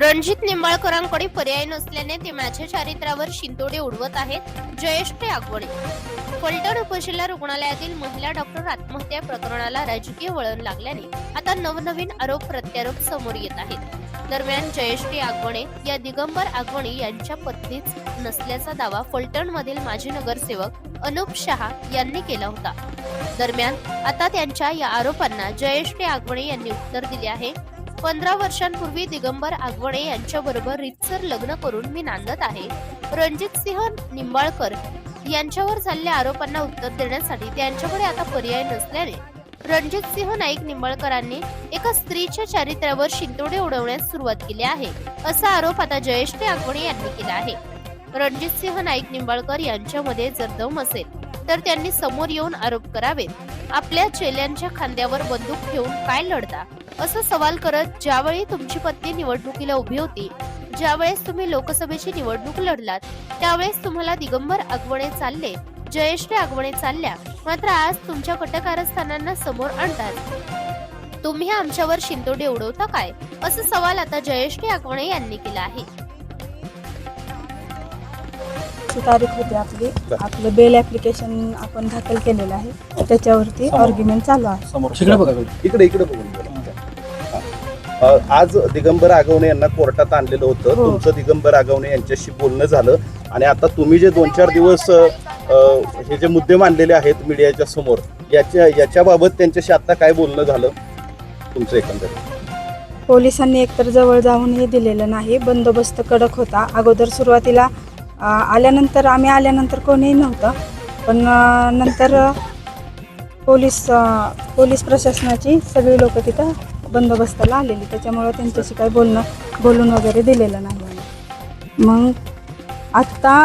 रणजित निंबाळकरांकडे पर्याय नसल्याने ते माझ्या चारित्र्यावर शिंतोडे उडवत आहेत जयेश आगवणे फलटण उपजिल्हा रुग्णालयातील महिला डॉक्टर आत्महत्या प्रकरणाला राजकीय वळण लागल्याने आता नवनवीन आरोप प्रत्यारोप समोर येत आहेत. दरम्यान जयश्री आगवणे या दिगंबर आगवणे यांच्या पत्नीच नसल्याचा दावा फलटण मधील माजी नगरसेवक अनुप शहा यांनी केला होता. दरम्यान आता त्यांच्या या आरोपांना जयश्री आगवणे यांनी उत्तर दिले आहे. पंधरा वर्षांपूर्वी दिगंबर आगवणे यांच्याबरोबर रितसर लग्न करून मी नांदत आहे. रणजित सिंह निंबाळकर यांच्यावर झालेल्या आरोपांना उत्तर देण्यासाठी त्यांच्याकडे आता पर्याय नसल्याने रणजित सिंह नाईक निंबाळकरांनी एका स्त्रीच्या चारित्र्यावर शिंतोडे उडवण्यास सुरुवात केली आहे असा आरोप आता जयेश आगवणे यांनी केला आहे. रणजित सिंह नाईक निंबाळकर यांच्यामध्ये जर दम असेल तर त्यांनी समोर येऊन आरोप करावेत. आपल्या चेल्यांच्या खांद्यावर बंदूक ठेवून काय लढता. असं सवाल करत ज्यावेळी तुमची पत्नी निवडणुकीला उभी होती ज्यावेळेस तुम्ही लोकसभेची निवडणूक लढलात त्यावेळेस तुम्हाला दिगंबर आगवणे चालले जयश्री आगवणे चालल्या मात्र आज तुमच्या कटकारस्थानांना समोर आणतात. तुम्ही आमच्यावर शिंतोडे उडवता काय? असं सवाल आता जयश्री आगवणे यांनी केला आहे. तारीख होती आपली. आपलं बेल ऍप्लिकेशन आपण दाखल केलेलं आहे. त्याच्यावरती आर्ग्युमेंट चालू आहे. इकडे इकडे आज दिगंबर आगवणे यांना कोर्टात आणलेलं होतं. हो. तुमचं दिगंबर आगवणे यांच्याशी बोलणं झालं. आणि आता तुम्ही जे दोन चार दिवस हे जे मुद्दे मांडलेले आहेत मीडियाच्या समोर याच्या याच्याबाबत त्यांच्याशी आता काय बोलणं झालं? तुमचं एकंदरीत. पोलिसांनी एकतर जवळ जाऊन हे दिलेलं नाही. बंदोबस्त कडक होता. अगोदर सुरुवातीला आल्यानंतर आम्ही आल्यानंतर कोणीही नव्हतं. पण नंतर पोलीस पोलीस प्रशासनाची सगळी लोक तिथं बंदोबस्ताला आलेली त्याच्यामुळं त्यांच्याशी काही बोलणं बोलून वगैरे दिलेलं नाही. आम्ही. मग आत्ता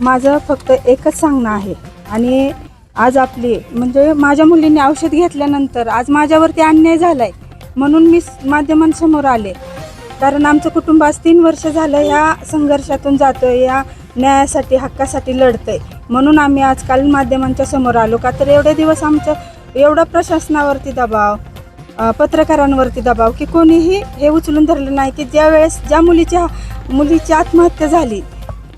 माझं फक्त एकच सांगणं आहे. आणि आज आपली म्हणजे माझ्या मुलीने औषध घेतल्यानंतर आज माझ्यावरती अन्याय झाला आहे म्हणून मी माध्यमांसमोर आले. कारण आमचं कुटुंब आज तीन वर्ष झालं या संघर्षातून जातोय या न्यायासाठी हक्कासाठी लढतंय. म्हणून आम्ही आजकाल माध्यमांच्या समोर आलो. का तर एवढे दिवस आमचं एवढा प्रशासनावरती दबाव पत्रकारांवरती दबाव की कोणीही हे उचलून धरलं नाही की ज्या वेळेस ज्या मुलीच्या मुलीची आत्महत्या झाली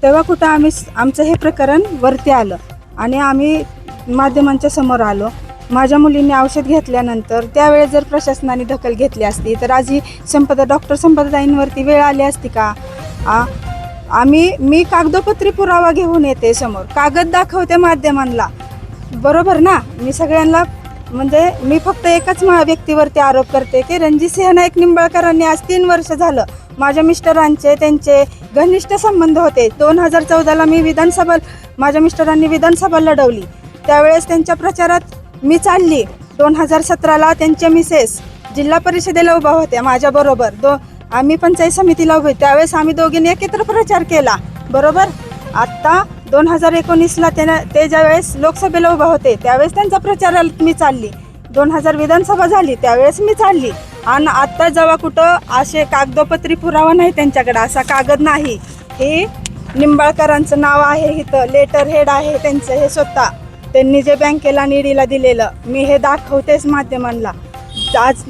तेव्हा कुठं आम्ही आमचं हे प्रकरण वरती आलं आणि आम्ही माध्यमांच्या समोर आलो. माझ्या मुलींनी औषध घेतल्यानंतर त्यावेळेस जर प्रशासनाने दखल घेतली असती तर आज ही संपदा डॉक्टर संपदाताईंवरती वेळ आली असती का? आ आम्ही मी कागदोपत्री पुरावा घेऊन येते समोर. कागद दाखवते माध्यमांना. बरोबर ना? मी सगळ्यांना म्हणजे मी फक्त एकच व्यक्तीवरती आरोप करते की रणजितसिंह नाईक निंबाळकरांनी आज तीन वर्ष झालं. माझ्या मिस्टरांचे त्यांचे घनिष्ठ संबंध होते. दोन हजार चौदाला मी विधानसभा माझ्या मिस्टरांनी विधानसभा लढवली. त्यावेळेस त्यांच्या प्रचारात मी चालली. दोन हजार सतराला त्यांच्या मिसेस जिल्हा परिषदेला उभा होत्या माझ्याबरोबर. दो आम्ही पंचायत समितीला उभे. त्यावेळेस आम्ही दोघींनी एकत्र प्रचार केला. बरोबर? आत्ता दोन हजार एकोणीसला त्यांना ते ज्यावेळेस लोकसभेला उभा होते त्यावेळेस त्यांचा प्रचाराला मी चालली. दोन हजार विधानसभा झाली त्यावेळेस मी चालली. आणि आत्ता जेव्हा कुठं असे कागदोपत्री पुरावा नाही त्यांच्याकडे असा कागद नाही. हे निंबाळकरांचं नाव आहे इथं लेटर हेड आहे त्यांचं हे स्वतः. त्यांनी जे बँकेला निडीला दिलेलं मी हे दाखवतेच माध्यमांना. आज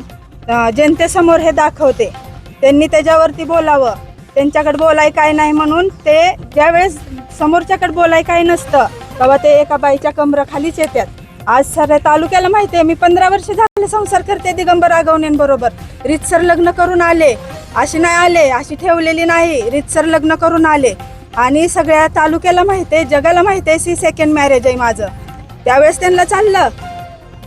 जनतेसमोर हे दाखवते. त्यांनी त्याच्यावरती बोलावं. त्यांच्याकडे बोलाय काय नाही म्हणून ते ज्यावेळेस समोरच्याकडे बोलाय काय नसतं तेव्हा ते एका बाईच्या कमराखालीच येतात. आज सर तालुक्याला माहिती आहे मी पंधरा वर्ष झाले संसार करते दिगंबर आगवण्यांबरोबर रितसर लग्न करून आले. अशी नाही आले अशी ठेवलेली नाही. रितसर लग्न करून आले. आणि सगळ्या तालुक्याला माहिती आहे जगाला माहिती आहे सी सेकंड मॅरेज आहे माझं. त्यावेळेस त्यांना चाललं.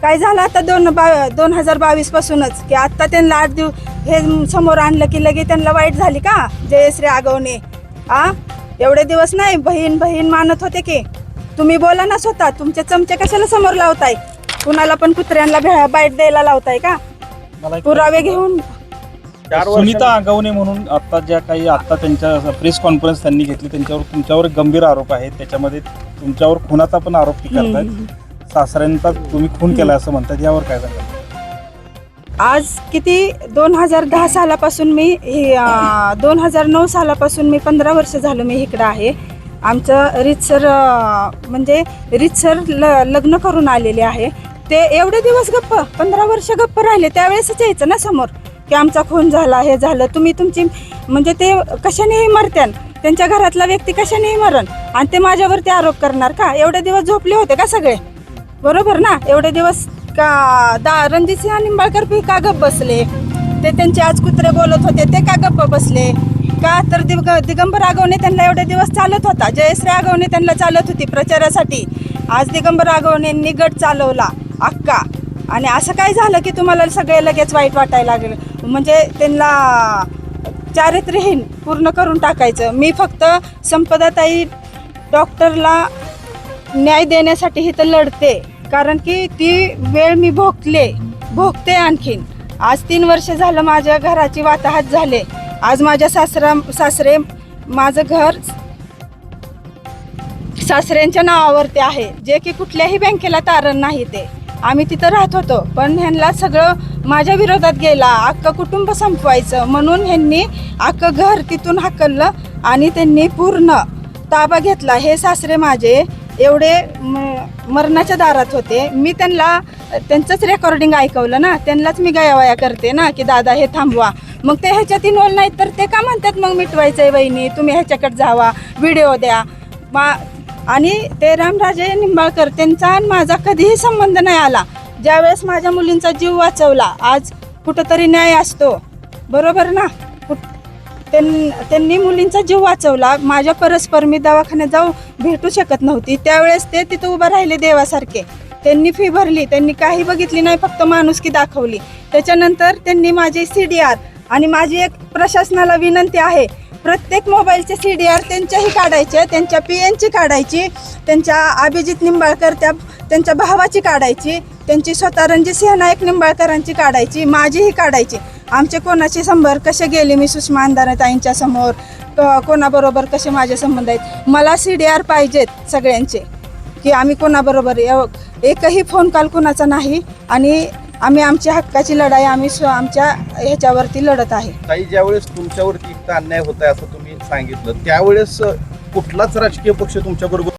काय झालं आता दोन बा दोन हजार बावीसपासूनच की आत्ता त्यांना आठ दिवस हे समोर आणलं की लगे त्यांना वाईट झाली का? जयश्री आगवणे. आ? एवढे दिवस नाही बहीण बहीण मानत होते की. तुम्ही बोला ना स्वतः तुमचे चमचे कशाला समोर लावताय? कुणाला पण कुत्र्यांना भे- बाईट द्यायला लावताय का? मला एक- पुरावे घेऊन. चार सुनीता आगवणे म्हणून आता ज्या काही आता त्यांच्या प्रेस कॉन्फरन्स त्यांनी घेतली त्यांच्यावर तुमच्यावर गंभीर आरोप आहेत त्याच्यामध्ये तुमच्यावर खुनाचा पण आरोप ती करतायत. सासऱ्यांचा तुम्ही खून केला असं म्हणतात यावर काय सांगाल? आज किती? दोन हजार दहा सालापासून मी दोन हजार नऊ सालापासून मी पंधरा वर्ष झालं मी इकडं आहे. आमचं रितसर म्हणजे रितसर ल लग्न करून आलेले आहे. ते एवढे दिवस गप्प पंधरा वर्ष गप्प राहिले त्यावेळेसच यायचं ना समोर. की आमचा खून झाला हे झालं तुम्ही तुमची म्हणजे ते कशानेही मरत्यान त्यांच्या घरातला व्यक्ती कशानेही मरण आणि ते माझ्यावरती आरोप करणार का? एवढे दिवस झोपले होते का सगळे? बरोबर ना? एवढे दिवस का दा रणजितसिंह निंबाळकर बी का गप्प बसले? ते त्यांचे आज कुत्रे बोलत होते ते का गप्प बसले? का तर दिग दिगंबर आगवणे त्यांना एवढे दिवस चालत होता? जयश्री आगवणे त्यांना चालत होती प्रचारासाठी. आज दिगंबर आगवणेंनी गट चालवला अक्का. आणि असं काय झालं की तुम्हाला सगळे लगेच वाईट वाटायला लागलं? म्हणजे त्यांना चारित्र्यहीन पूर्ण करून टाकायचं. मी फक्त संपदाताई डॉक्टरला न्याय देण्यासाठी इथं लढते. कारण की ती वेळ मी भोगले भोगते आणखीन. आज तीन वर्ष झालं माझ्या घराची वाताहत झाले. आज माझ्या सासरा सासरे माझं घर सासऱ्यांच्या नावावरती आहे. जे की कुठल्याही बँकेला तारण नाही ते. आम्ही तिथं राहत होतो पण ह्यांना सगळं माझ्या विरोधात गेला. अख्खं कुटुंब संपवायचं म्हणून ह्यांनी अख्खं घर तिथून हाकललं आणि त्यांनी पूर्ण ताबा घेतला. हे सासरे माझे एवढे म- मरणाच्या दारात होते. मी त्यांना त्यांचंच रेकॉर्डिंग ऐकवलं ना त्यांनाच मी गयावया करते ना की दादा हे थांबवा. मग ते ह्याच्यात इन्वॉल्व नाहीत तर ते का म्हणतात मग मिटवायचं आहे वहिनी तुम्ही ह्याच्याकडे जावा व्हिडिओ द्या. मा आणि ते रामराजे निंबाळकर त्यांचा आणि माझा कधीही संबंध नाही आला. ज्यावेळेस माझ्या मुलींचा जीव वाचवला आज कुठंतरी न्याय असतो. बरोबर ना? त्यांनी मुलींचा जीव वाचवला. माझ्या परस्पर मी दवाखान्यात जाऊ भेटू शकत नव्हती. त्यावेळेस ते तिथं उभं राहिले देवासारखे. त्यांनी फी भरली. त्यांनी काही बघितली नाही फक्त माणुसकी दाखवली. त्याच्यानंतर त्यांनी माझी सी डी आर आणि माझी एक प्रशासनाला विनंती आहे प्रत्येक मोबाईलचे सी डी आर त्यांच्याही काढायचे त्यांच्या पी एनची काढायची त्यांच्या अभिजित निंबाळकर त्या त्यांच्या भावाची काढायची त्यांची स्वतः रणजितसिंह नाईक निंबाळकरांची काढायची माझीही काढायची. आमचे कोणाचे संभार कसे गेले मी सुषमा अंधारताईंच्या समोर? क- कोणाबरोबर कसे माझे संबंध आहेत? मला सी डी आर पाहिजेत सगळ्यांचे. की आम्ही कोणाबरोबर एव- एकही फोन कॉल कोणाचा नाही आणि आम्ही आमच्या हक्काची लढाई आम्ही स्व- आमच्या ह्याच्यावरती लढत आहे. काही ज्यावेळेस तुमच्यावरती इतका अन्याय होत आहे असं तुम्ही सांगितलं त्यावेळेस अ, कुठलाच राजकीय पक्ष तुमच्या बरोबर